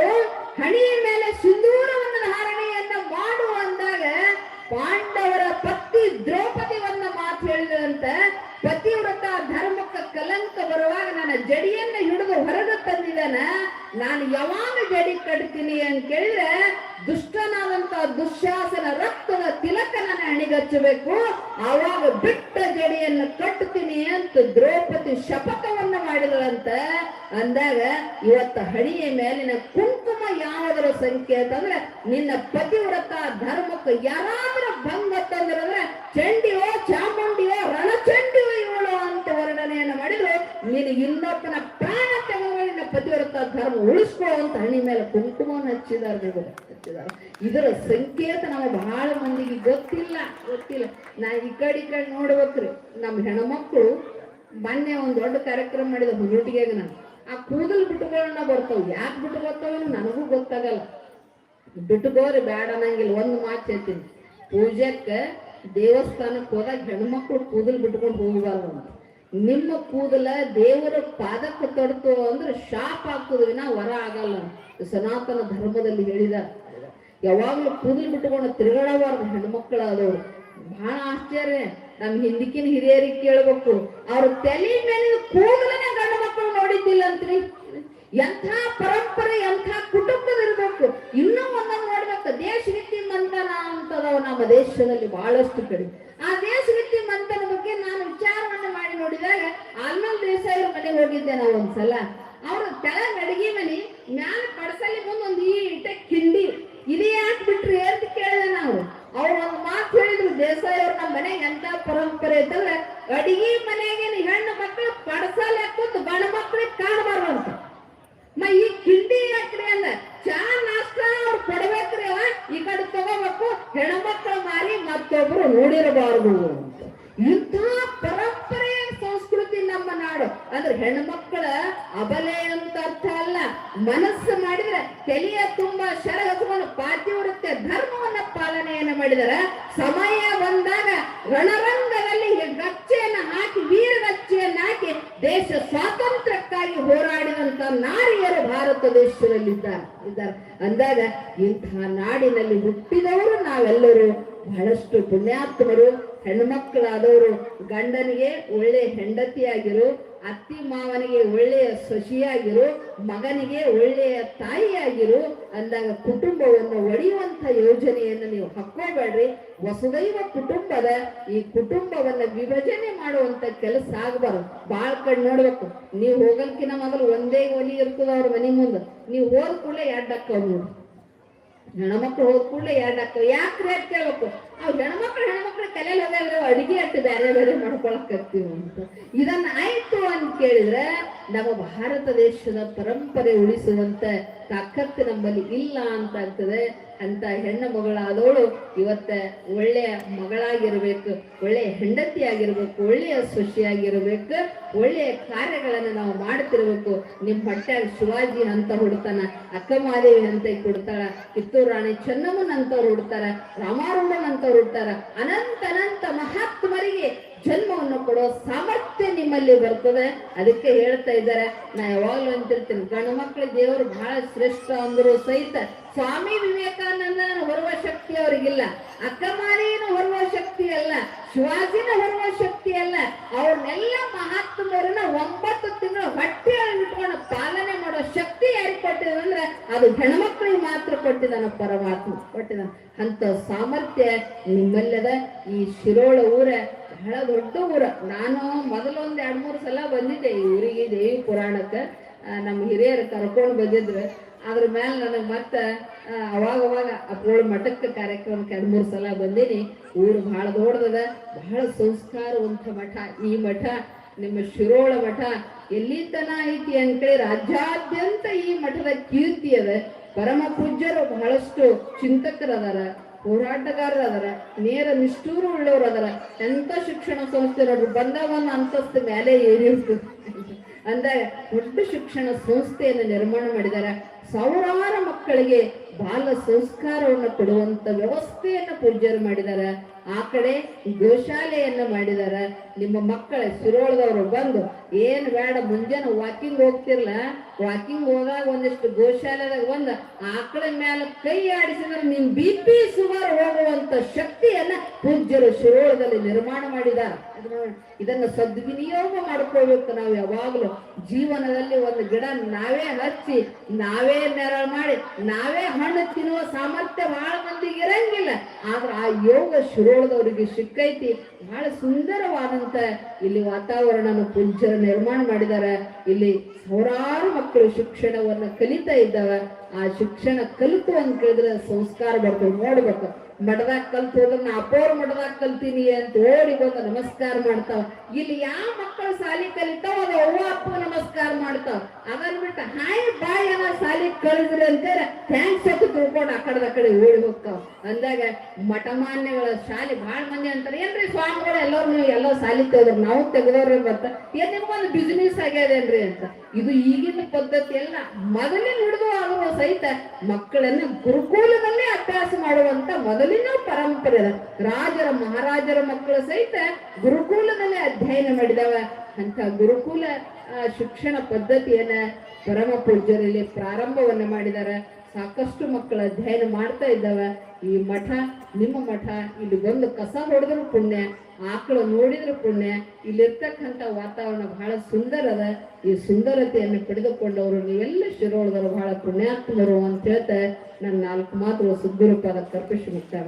ಹಣಿಯ ಮೇಲೆ ಸಿಂಧೂರವನ್ನು ಧಾರಣೆಯನ್ನ ಮಾಡು ಅಂದಾಗ ಪಾಂಡವರ ಪತ್ನಿ ದ್ರೌಪದಿವನ್ನ ಮಾತು ಹೇಳಿದಂತೆ ಪತಿವ್ರತ ಧರ್ಮಕ್ಕೆ ಕಲಂಕ ಬರುವಾಗ ನನ್ನ ಜಡಿಯನ್ನ ಹಿಡಿದು ಹೊರಗೆ ತಂದಿದ್ದಾನ. ನಾನು ಯಾವಾಗ ಜಡಿ ಕಟ್ತೀನಿ ಅಂತ ಕೇಳಿದ್ರೆ ದುಷ್ಟನಾದಂತ ದುಶ್ಯಾಸನ ರಕ್ತದ ತಿಲಕನ ಹಣಿಗಚ್ಚಬೇಕು ಆವಾಗ ಬಿಟ್ಟ ಜಡಿಯನ್ನು ಕಟ್ಟುತ್ತೀನಿ ಅಂತ ದ್ರೌಪದಿ ಶಪಥವನ್ನ ಮಾಡಿದಳಂತ ಅಂದಾಗ ಇವತ್ತ ಹಣಿಯ ಮೇಲಿನ ಕುಂಕುಮ ಯಾವುದರ ಸಂಖ್ಯೆ ಅಂದ್ರೆ ನಿನ್ನ ಪತಿವ್ರತ ಧರ್ಮಕ್ಕೆ ಯಾರಾದ್ರೂ ಭಂಗ ತಂದ್ರಂದ್ರೆ ಚಂಡಿಯೋ, ಚಾಮುಂಡಿಯೋ, ರಣಚಂಡಿಯೋ ಇವಳು ಅಂತ ವರ್ಣನೆಯನ್ನು ಮಾಡಿದ್ರು. ನೀನು ಇನ್ನೊಬ್ಬನ ಪ್ರಾಣ ತಗೊಂಡು ಪತಿವ್ರತ ಧರ್ಮ ಉಳಿಸ್ಕೋ ಅಂತ ಹಣಿ ಮೇಲೆ ಕುಂಕುಮವನ್ನು ಹಚ್ಚಿದಾರ ಇದರ ಸಂಕೇತ ನಾವು ಬಹಳ ಮಂದಿಗೆ ಗೊತ್ತಿಲ್ಲ ಗೊತ್ತಿಲ್ಲ. ನಾ ಈ ಕಡೆ ಈ ಕಡೆ ನೋಡ್ಬೇಕ್ರಿ. ನಮ್ಮ ಹೆಣ್ಮಕ್ಳು ಮೊನ್ನೆ ಒಂದು ದೊಡ್ಡ ಕಾರ್ಯಕ್ರಮ ಮಾಡಿದ ಹುಡುಗಿಗೆ ನಾನು. ಆ ಕೂದಲು ಬಿಟ್ಟುಗಳನ್ನ ಬರ್ತಾವ. ಯಾಕೆ ಬಿಟ್ಟು ಬರ್ತಾವ ನನಗೂ ಗೊತ್ತಾಗಲ್ಲ. ಬಿಟ್ಟುಗೋರಿ ಬೇಡ ಅನ್ನಂಗಿಲ್ಲ. ಒಂದು ಮಾತು ಹೇಳ್ತೀನಿ. ಪೂಜೆಕ್ಕೆ ದೇವಸ್ಥಾನಕ್ಕೆ ಹೋದಾಗ ಹೆಣ್ಮಕ್ಳು ಕೂದಲು ಬಿಟ್ಕೊಂಡು ಹೋಗಬಾರ್ದು ಅಂತ. ನಿಮ್ಮ ಕೂದಲ ದೇವರ ಪಾದಕ್ಕೆ ತಡ್ತು ಅಂದ್ರೆ ಶಾಪ್ ವಿನ ವರ ಆಗಲ್ಲ. ಸನಾತನ ಧರ್ಮದಲ್ಲಿ ಹೇಳಿದ. ಯಾವಾಗ್ಲೂ ಕೂದಲು ಬಿಟ್ಟುಕೊಂಡು ತಿರುಗಾಡಬಾರ್ದು ಹೆಣ್ಮಕ್ಳಾದವ್ರು. ಬಹಳ ಆಶ್ಚರ್ಯ. ನಮ್ ಹಿಂದಿಕಿನ ಹಿರಿಯರಿಗೆ ಕೇಳ್ಬೇಕು. ಅವ್ರ ತಲೆ ಮೇಲೆ ಕೂದಲನ್ನ ಗಂಡು ಮಕ್ಕಳು ನೋಡಿದ್ದಿಲ್ಲ ಅಂತ್ರಿ. ಎಂಥ ಪರಂಪರೆ, ಎಂಥ ಕುಟುಂಬದಿರ್ಬೇಕು ಇನ್ನೂ ಒಂದೊಂದು ನೋಡ್ಬೇಕು. ದೇಶ ವ್ಯಕ್ತಿ ಮಂಥನ ಅಂತದವ ನಮ್ಮ ದೇಶದಲ್ಲಿ ಬಹಳಷ್ಟು ಕಡೆ. ಆ ದೇಶ ವ್ಯಕ್ತಿ ಮಂಥನ ಬಗ್ಗೆ ನಾನು ವಿಚಾರವನ್ನು ಮಾಡಿ ನೋಡಿದಾಗ ಆಲ್ಮಲ್ ದೇಸಾಯಿ ಮನೆಗೆ ಹೋಗಿದ್ದೆ ನಾವು ಒಂದ್ಸಲ. ಅವ್ರ ತೆಳಗ್ ಅಡಿಗೆ ಮನೆ ಮ್ಯಾಲ ಒಂದು ಈಟ ಕಿಂಡಿ. ಇದು ಯಾಕೆ ಬಿಟ್ರಿ ಅಂತ ಕೇಳಿದೆ ನಾವು ಅವ್ರು ಒಂದು ಮಾತು ಹೇಳಿದ್ರು ದೇಸಾಯಿ ಅವ್ರ ಎಂತ ಪರಂಪರೆ ಅಂತಂದ್ರೆ ಅಡಿಗೆ ಮನೆಗೆ ಹೆಣ್ಣು ಮಕ್ಕಳು ಪಡಸಾಲ ಕೂತು ಬಣ ಮಕ್ಕಳಿಗೆ ಕಾಣಬಾರ್ದು ಅಂತ ಮ ಈ ಕಿಂಡಿ ಯಾಕ್ರಿ ಅಲ್ಲ, ಚಾ ನಾಷ್ಟ ಅವ್ರು ಕೊಡ್ಬೇಕ್ರಿ ಈ ಕಡೆ ತಗೋಬೇಕು ಹೆಣ್ಮಕ್ಳು ಮಾರಿ ಮತ್ತೊಬ್ರು ನೋಡಿರಬಾರ್ದು ಇಂಥ ಪರಂಪರೆಯ ಸಂಸ್ಕೃತಿ ನಮ್ಮ ನಾಡು. ಅಂದ್ರೆ ಹೆಣ್ಮಕ್ಳ ಅಬಲೆ ಅಂತ ಅರ್ಥ ಅಲ್ಲ. ಮನಸ್ಸು ಮಾಡಿದ್ರೆ ತಲೆಯ ತುಂಬಾ ಶರ ಪಾತಿ ಧರ್ಮವನ್ನ ಪಾಲನೆಯನ್ನ ಮಾಡಿದರೆ. ಸಮಯ ಬಂದಾಗ ರಣರಂಗದಲ್ಲಿ ಗಚ್ಚೆಯನ್ನ ಹಾಕಿ ವೀರಗಚ್ಚೆಯನ್ನ ಹಾಕಿ ದೇಶ ಸ್ವಾತಂತ್ರ್ಯಕ್ಕಾಗಿ ಹೋರಾಡಿದಂತ ನಾರಿಯರು ಭಾರತ ದೇಶದಲ್ಲಿ ಇದ್ದಾರೆ. ಅಂದಾಗ ಇಂತಹ ನಾಡಿನಲ್ಲಿ ಹುಟ್ಟಿದವರು ನಾವೆಲ್ಲರೂ ಬಹಳಷ್ಟು ಪುಣ್ಯಾತ್ಮರು ಹೆಣ್ಮಕ್ಳಾದವರು ಗಂಡನಿಗೆ ಒಳ್ಳೆ ಹೆಂಡತಿಯಾಗಿರು ಅತ್ತಿ ಮಾವನಿಗೆ ಒಳ್ಳೆಯ ಸೊಸಿಯಾಗಿರು, ಮಗನಿಗೆ ಒಳ್ಳೆಯ ತಾಯಿಯಾಗಿರು, ಅಂದಾಗ ಕುಟುಂಬವನ್ನು ಒಡೆಯುವಂತ ಯೋಜನೆಯನ್ನು ನೀವು ಹಾಕೋಬೇಡ್ರಿ ವಸುದೈವ ಕುಟುಂಬದ ಈ ಕುಟುಂಬವನ್ನ ವಿಭಜನೆ ಮಾಡುವಂತ ಕೆಲಸ ಆಗಬಾರ್ದು. ಬಾಳ್ ಕಡೆ ನೋಡ್ಬೇಕು. ನೀವು ಹೋಗಲ್ಕಿನ ಮೊದಲು ಒಂದೇ ಒಲಿ ಇರ್ತದ ಅವ್ರ ಮನೆ ಮುಂದೆ. ನೀವು ಹೋದ ಕೂಡಲೇ ಎರಡ್ ಅಕ್ಕವ್ ನೋಡಿ. ಹೆಣ್ಮಕ್ಳು ಹೋದ ಕೂಡಲೇ ಎರಡ್ ಅಕ್ಕವ್. ಯಾಕ್ರಿ ಅಂತ ಕೇಳ್ಬೇಕು? ಅವ್ ಹೆಣ್ಮಕ್ಳು ಹೆಣ್ಮಕ್ಳು ತಲೆಯಲ್ಲಿ ಹೋದ್ರೆ ಅಡಿಗೆ ಅಟ್ಟು ಬೇರೆ ಬೇರೆ ಮಾಡ್ಕೊಳಕತ್ತೀವಿ ಅಂತ. ಇದನ್ನ ಆಯ್ತು ಅಂತ ಕೇಳಿದ್ರೆ ನಮ್ಮ ಭಾರತ ದೇಶದ ಪರಂಪರೆ ಉಳಿಸುವಂತ ತಾಕತ್ತು ನಮ್ಮಲ್ಲಿ ಇಲ್ಲ ಅಂತ ಆಗ್ತದೆ. ಅಂತ ಹೆಣ್ಣು ಮಗಳಾದವಳು ಇವತ್ತ ಒಳ್ಳೆಯ ಮಗಳಾಗಿರ್ಬೇಕು, ಒಳ್ಳೆಯ ಹೆಂಡತಿಯಾಗಿರ್ಬೇಕು ಒಳ್ಳೆಯ ಸೊಸಿಯಾಗಿರ್ಬೇಕು ಒಳ್ಳೆಯ ಕಾರ್ಯಗಳನ್ನು ನಾವು ಮಾಡ್ತಿರ್ಬೇಕು. ನಿಮ್ಮ ಹೊಟ್ಟೆ ಶಿವಾಜಿ ಅಂತ ಹುಡ್ತಾನ, ಅಕ್ಕಮಾದೇವಿ ಅಂತ ಕೊಡ್ತಾಳ, ಕಿತ್ತೂರು ರಾಣಿ ಚೆನ್ನಮ್ಮನ್ ಅಂತವ್ರು ಹುಡ್ತಾರ ರಾಮಾರುಣ್ಣನ್ ಅಂತವ್ರು ಹುಡ್ತಾರ ಅನಂತ ಅನಂತ ಮಹಾತ್ಮರಿಗೆ ಜನ್ಮವನ್ನು ಕೊಡೋ ಸಾಮರ್ಥ್ಯ ನಿಮ್ಮಲ್ಲಿ ಬರ್ತದೆ. ಅದಕ್ಕೆ ಹೇಳ್ತಾ ಇದ್ದಾರೆ, ನಾ ಯಾವಾಗ್ಲೂ ಅಂತಿರ್ತೀನಿ, ಗಂಡು ಮಕ್ಕಳು ದೇವರು ಬಹಳ ಶ್ರೇಷ್ಠ ಅಂದ್ರು ಸಹಿತ ಸ್ವಾಮಿ ವಿವೇಕಾನಂದನ ಹೊರುವ ಶಕ್ತಿ ಅವ್ರಿಗಿಲ್ಲ. ಅಕ್ಕಮಾರಿಯನ್ನು ಹೊರುವ ಶಕ್ತಿ ಅಲ್ಲ, ಶಿವಾಜಿನ ಹೊರುವ ಶಕ್ತಿ ಅಲ್ಲ. ಅವ್ರನ್ನೆಲ್ಲ ಮಹಾತ್ಮರನ್ನ ಒಂಬತ್ತು ತಿಂಗಳು ಹೊಟ್ಟೆ ಇಟ್ಕೊಂಡು ಪಾಲನೆ ಮಾಡೋ ಶಕ್ತಿ ಯಾರಿಗೆ ಕೊಟ್ಟಿದೆ ಅದು ಹೆಣ್ಮಕ್ಳಿಗೆ ಮಾತ್ರ ಕೊಟ್ಟಿದ್ದಾನ ಪರಮಾತ್ಮ. ಕೊಟ್ಟಿದ್ದಾನ. ಅಂತ ಸಾಮರ್ಥ್ಯ ನಿಮ್ಮಲ್ಲದ ಈ ಶಿರೋಳ ಊರ ಬಹಳ ದೊಡ್ಡ ಊರ. ನಾನು ಮೊದಲೊಂದು ಎರಡು ಮೂರು ಸಲ ಬಂದಿದ್ದೆ ಈ ಊರಿಗೆ ದೇವಿ ಪುರಾಣಕ್ಕೆ. ನಮ್ಮ ಹಿರಿಯರು ಕರ್ಕೊಂಡು ಬಂದಿದ್ರು. ಅದ್ರ ಮೇಲೆ ನನಗೆ ಮತ್ತೆ ಅವಾಗ ಅವಾಗ ಅಪ್ರೋಳ ಮಠಕ್ಕೆ ಕಾರ್ಯಕ್ರಮಕ್ಕೆ ಎರಡು ಮೂರು ಸಲ ಬಂದೀನಿ. ಊರು ಬಹಳ ದೊಡ್ಡದದ, ಬಹಳ ಸಂಸ್ಕಾರವಂತ ಮಠ. ಈ ಮಠ ನಿಮ್ಮ ಶಿರೋಳ ಮಠ ಎಲ್ಲಿ ತನ ಐತಿ ಅಂತೇಳಿ ರಾಜ್ಯಾದ್ಯಂತ ಈ ಮಠದ ಕೀರ್ತಿ ಅದ. ಪರಮ ಪೂಜ್ಯರು ಬಹಳಷ್ಟು ಚಿಂತಕರದಾರ ಅದರ ನೇರ ನಿಷ್ಠೂರು ಉಳ್ಳೋರು ಅದರ ಎಂತ ಶಿಕ್ಷಣ ಸಂಸ್ಥೆ ನೋಡ್ರಿ ಬಂದವನ್ನ ಅಂತಸ್ತು ಮೇಲೆ ಏರಿರ್ತದೆ ಅಂದ್ರೆ ದೊಡ್ಡ ಶಿಕ್ಷಣ ಸಂಸ್ಥೆಯನ್ನು ನಿರ್ಮಾಣ ಮಾಡಿದ್ದಾರೆ ಸಾವಿರಾರು ಮಕ್ಕಳಿಗೆ ಬಾಲ ಸಂಸ್ಕಾರವನ್ನು ಕೊಡುವಂತ ವ್ಯವಸ್ಥೆಯನ್ನು ಪೂಜ್ಯರು ಮಾಡಿದ್ದಾರೆ ಆ ಕಡೆ ಗೋಶಾಲೆಯನ್ನ ಮಾಡಿದ್ದಾರೆ ನಿಮ್ಮ ಮಕ್ಕಳ ಶಿರೋಳದವರು ಬಂದು, ಏನು ಬೇಡ, ಮುಂಜಾನೆ ವಾಕಿಂಗ್ ಹೋಗ್ತಿರ್ಲ. ವಾಕಿಂಗ್ ಹೋದಾಗ ಒಂದಿಷ್ಟು ಗೋಶಾಲೆದಾಗ ಬಂದು ಆಕಳ ಮೇಲೆ ಕೈ ಆಡಿಸಿದ್ರೆ ನಿಮ್ ಬಿ ಪಿ ಸುಮಾರು ಹೋಗುವಂತ ಶಕ್ತಿಯನ್ನ ಪೂಜ್ಯರು ಶಿರೋಳದಲ್ಲಿ ನಿರ್ಮಾಣ ಮಾಡಿದಾರ. ಇದನ್ನ ಸದ್ವಿನಿಯೋಗ ಮಾಡ್ಕೋಬೇಕು ನಾವು ಯಾವಾಗಲೂ. ಜೀವನದಲ್ಲಿ ಒಂದು ಗಿಡ ನಾವೇ ಹಚ್ಚಿ, ನಾವೇ ನೆರಳು ಮಾಡಿ, ನಾವೇ ಹಣ್ಣು ತಿನ್ನುವ ಸಾಮರ್ಥ್ಯ ಬಹಳ ಮಂದಿಗೆ ಇರಂಗಿಲ್ಲ. ಆದ್ರೆ ಆ ಯೋಗ ಶಿರೋಳದವರಿಗೆ ಸಿಕ್ಕೈತಿ. ಬಹಳ ಸುಂದರವಾದಂತ ಇಲ್ಲಿ ವಾತಾವರಣನ ಪುಂಜರ ನಿರ್ಮಾಣ ಮಾಡಿದ್ದಾರೆ ಇಲ್ಲಿ ಸಾವಿರಾರು ಮಕ್ಕಳು ಶಿಕ್ಷಣವನ್ನ ಕಲಿತಾ ಇದ್ದಾವೆ. ಆ ಶಿಕ್ಷಣ ಕಲಿತು ಅಂತ ಕೇಳಿದ್ರೆ ಸಂಸ್ಕಾರ ಬರ್ತದೆ, ನೋಡ್ಬೇಕು. ಮಠದಾಗ ಕಲ್ತು ಹೋದ್ರೆ ನಾ ಅಪ್ಪೋರ್ ಮಠದಾಗ ಕಲ್ತೀನಿ ಅಂತ ಓಡಿ ಬಂದು ನಮಸ್ಕಾರ ಮಾಡ್ತಾವ. ಇಲ್ಲಿ ಯಾವ ಮಕ್ಕಳು ಸಾಲಿ ಕಲಿತಾವ ಅದ ಅವ್ವ, ಅಪ್ಪ ನಮಸ್ಕಾರ ಮಾಡ್ತಾವ. ಅದನ್ನ ಬಿಟ್ಟು, ಹಾಯ್, ಬಾಯ್ ಅನ್ನ ಸಾಲಿ ಕಳಿದ್ರಿ ಅಂತೇಳಿ ಥ್ಯಾಂಕ್ಸ್ ಅಂತ ತಿಳ್ಕೊಂಡು ಆ ಕಡೆದ ಕಡೆ ಓಡಿ ಹೋಗ್ತಾವ. ಅಂದಾಗ ಮಠಮಾನ್ಯಗಳ ಶಾಲೆ ಬಹಳ ಮಂದಿ ಅಂತಾರೆ. ಏನ್ರಿ ಸ್ವಾಮಿಗಳು ಎಲ್ಲರೂ ನೀವು ಎಲ್ಲ ಸಾಲಿ ತೆಗೆದ್ರು ನಾವು ತೆಗೆದವ್ರಿ ಬರ್ತ ಏನ್ ಒಂದು ಬಿಸ್ನೆಸ್ ಆಗ್ಯದೇನ್ರಿ ಅಂತ. ಇದು ಈಗಿನ ಪದ್ಧತಿ ಎಲ್ಲ ಮೊದಲಿನ ಹಿಡಿದು ಆದರೂ ಸಹಿತ ಮಕ್ಕಳನ್ನ ಗುರುಕುಲದಲ್ಲೇ ಅಭ್ಯಾಸ ಮಾಡುವಂತ ಮೊದಲಿನ ಪರಂಪರೆ ರಾಜರ ಮಹಾರಾಜರ ಮಕ್ಕಳು ಸಹಿತ ಗುರುಕುಲದಲ್ಲೇ ಅಧ್ಯಯನ ಮಾಡಿದವ ಅಂತ ಗುರುಕುಲ ಶಿಕ್ಷಣ ಪದ್ಧತಿಯನ್ನ ಪರಮ ಪೂಜ್ಯರಲ್ಲಿ ಪ್ರಾರಂಭವನ್ನ ಮಾಡಿದಾರೆ. ಸಾಕಷ್ಟು ಮಕ್ಕಳು ಅಧ್ಯಯನ ಮಾಡ್ತಾ ಇದ್ದಾವೆ. ಈ ಮಠ, ನಿಮ್ಮ ಮಠ, ಇಲ್ಲಿ ಬಂದು ಕಸ ಹೊಡೆದ್ರು ಪುಣ್ಯ, ಆಕಳು ನೋಡಿದ್ರು ಪುಣ್ಯ. ಇಲ್ಲಿರ್ತಕ್ಕಂಥ ವಾತಾವರಣ ಬಹಳ ಸುಂದರ ಅದ. ಈ ಸುಂದರತೆಯನ್ನು ಪಡೆದುಕೊಂಡವರು ನೀವೆಲ್ಲ ಶಿರೋಳದವರು ಬಹಳ ಪುಣ್ಯಾತ್ಮರು ಅಂತ ಹೇಳ್ತಾ ನನ್ನ ನಾಲ್ಕು ಮಾತು ಸುದ್ದಿರೂಪದ ಕರ್ಪಿಸಿ ಮುಕ್ತಾಯ